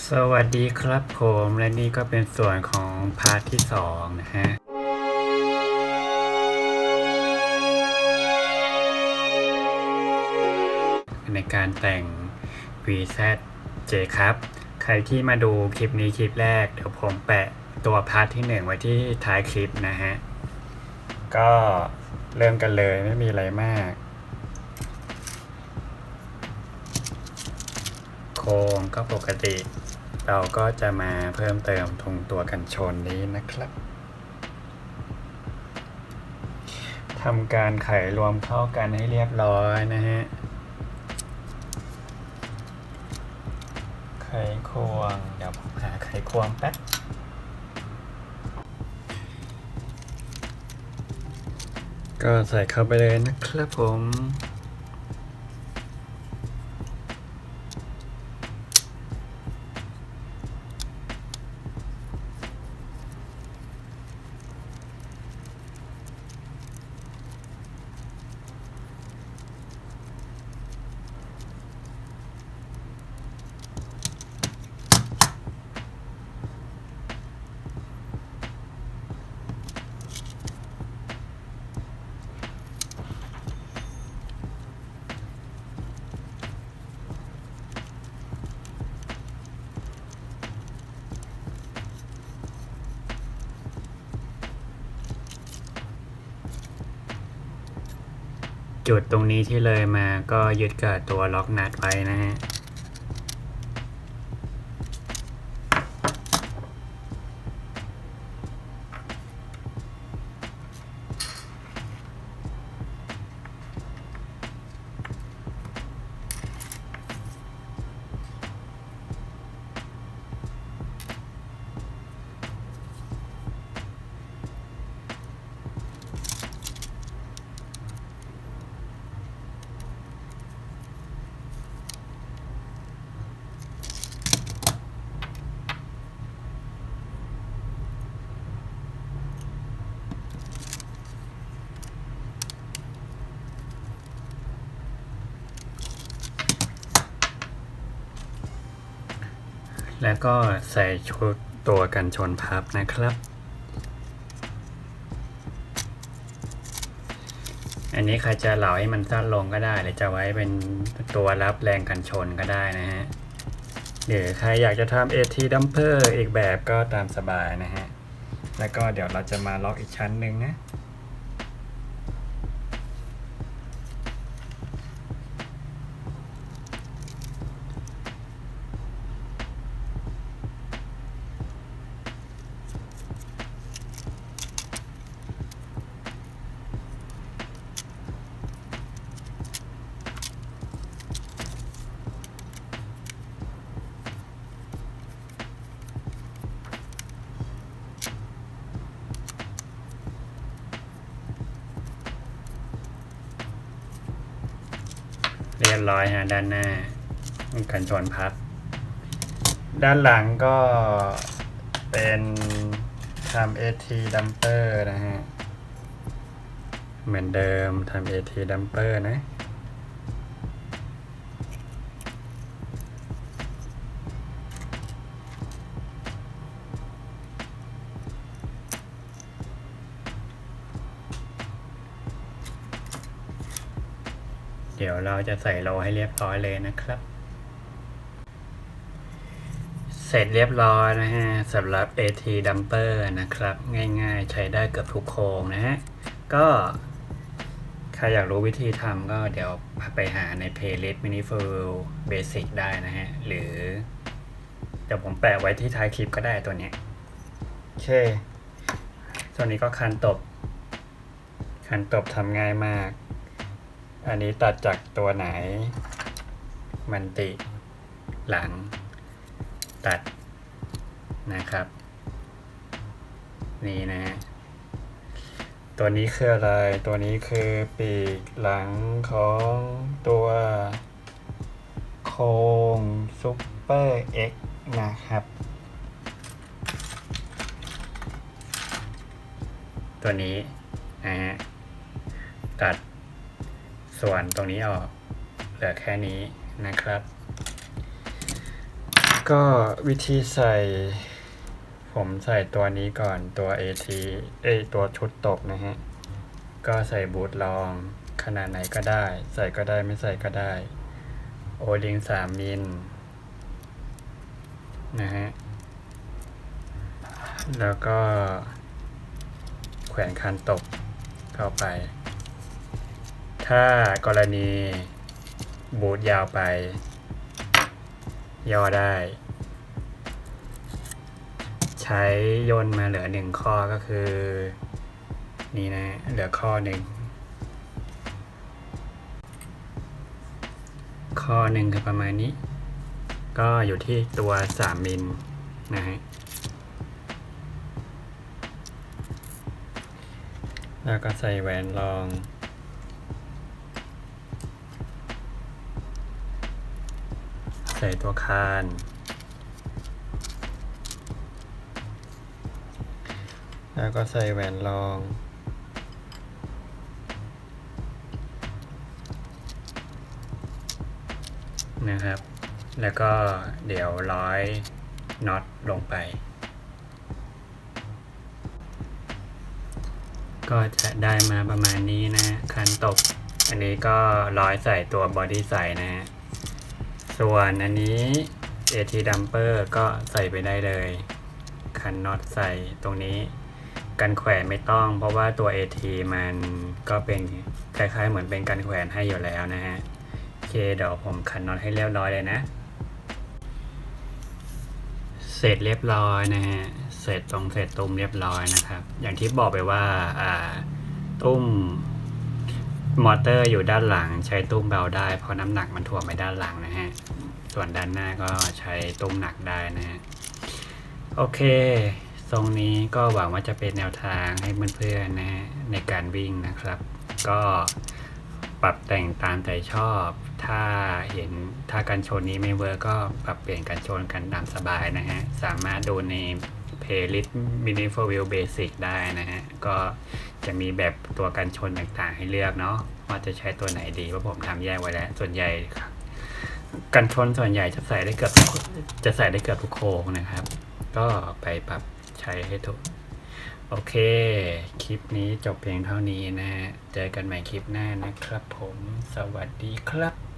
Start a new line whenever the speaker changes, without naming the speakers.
สวัสดีครับผมและนี่ก็เป็นส่วนของพาร์ทที่สองนะฮะในการแต่ง VZJ ครับ ใครที่มาดูคลิปนี้คลิปแรก เดี๋ยวผมแปะตัวพาร์ทที่หนึ่งไว้ที่ท้ายคลิปนะฮะ ก็เริ่มกันเลยไม่มีอะไรมาก โครงก็ปกติ เราก็จะมาเพิ่มเติมตรงตัวกันชนนี้นะครับทำการไขรวมเข้ากันให้เรียบร้อยนะฮะ ไขควง เดี๋ยวผมหาไขควงแป๊บก็ใส่เข้าไปเลยนะครับผม จุดตรงนี้ที่เลยมาก็ยึดกับตัวล็อกนัดไว้นะฮะ แล้วก็ใส่ชุดตัวกันชนพับนะครับ อันนี้ใครจะเหลาให้มันสั้นลงก็ได้ หรือจะไว้เป็นตัวรับแรงกันชนก็ได้นะฮะหรือใครอยากจะทำ AT dumper อีกแบบก็ตามสบายนะฮะ แล้วก็เดี๋ยวเราจะมาล็อกอีกชั้นหนึ่งนะ เรียบร้อยฮะด้านหน้ากันชนพับ ด้านหลังก็เป็นทำเอทดัมเปอร์นะฮะ เหมือนเดิมทำเอทดัมเปอร์นะ ดี๋ยวเราจะใส่โลให้เรียบร้อยเลยนะครับ เสร็จเรียบร้อยนะฮะสำหรับ AT Dumper นะครับ ง่ายๆ ใช้ได้เกือบทุกโครงนะฮะ ก็ใครอยากรู้วิธีทำก็เดี๋ยวไปหาใน playlist mini full basic ได้นะฮะ หรือ เดี๋ยวผมแปะไว้ที่ท้ายคลิปก็ได้ตัวเนี้ยโอเคตัวนี้ก็คันตบ คันตบทำง่ายมาก อันนี้ตัดจากตัวไหน มันติหลัง ตัดนะครับ นี่นะ ตัวนี้คืออะไร ตัวนี้คือปีกหลังของตัวโครงซุปเปอร์เอ็กนะครับ ตัวนี้นะฮะตัด ส่วนตรงนี้ออก เหลือแค่นี้นะครับ ก็วิธีใส่ ผมใส่ตัวนี้ก่อนตัว AT เอยตัวชุดตกนะฮะ ก็ใส่บูทลองขนาดไหนก็ได้ ใส่ก็ได้ไม่ใส่ก็ได้ โอลิงสามมิลนะฮะ แล้วก็แขวนคันตกเข้าไป ถ้ากรณีบูทยาวไป ย่อได้ ใช้ยนมาเหลือหนึ่งข้อก็คือ นี่นะ เหลือข้อหนึ่งข้อหนึ่งคือประมาณนี้ ก็อยู่ที่ตัวสามมิลนะฮะแล้วก็ใส่แหวนรอง ใส่ตัวคาน แล้วก็ใส่แหวนรอง นะครับ แล้วก็เดี๋ยวร้อยน็อตลงไป ก็จะได้มาประมาณนี้นะคันตก อันนี้ก็ร้อยใส่ตัวบอดี้ใส่นะฮะ ส่วนอันนี้ AT dumper ก็ใส่ไปได้เลย คันน็อตใส่ตรงนี้ กันแขวนไม่ต้อง เพราะว่าตัว AT มันก็เป็นคล้ายๆ เหมือนเป็นกันแขวนให้อยู่แล้วนะฮะโอเคเดี๋ยวผมคันน็อตให้เรียบร้อยเลยนะ เสร็จเรียบร้อยนะฮะ เสร็จตรงเสร็จตุ้มเรียบร้อยนะครับ อย่างที่บอกไปว่าอ่าตุ้ม มอเตอร์อยู่ด้านหลังใช้ตุ้มเบาได้ เพราะน้ำหนักมันถ่วงไปด้านหลังนะฮะ ส่วนด้านหน้าก็ใช้ตุ้มหนักได้นะฮะ โอเค ทรงนี้ก็หวังว่าจะเป็นแนวทางให้เพื่อนๆนะฮะในการวิ่งนะครับ ก็ปรับแต่งตามใจชอบ ถ้าเห็นถ้าการชนนี้ไม่เวิร์กก็ปรับเปลี่ยนการชนกันตามสบายนะฮะ สามารถดูใน เพลย์ลิสต์ Mini for Wheel Basic ได้นะฮะ ก็จะมีแบบตัวกันชนต่างๆให้เลือกเนาะว่าจะใช้ตัวไหนดีว่าะผมทำแยกไว้แล้ว ส่วนใหญ่ครับกันชนส่วนใหญ่จะใส่ได้เกือบจะใส่ได้เกือบทุกโค้งนะครับ ก็ไปปรับใช้ให้ถูก โอเค คลิปนี้จบเพียงเท่านี้นะฮะ เจอกันใหม่คลิปหน้านะครับผม สวัสดีครับ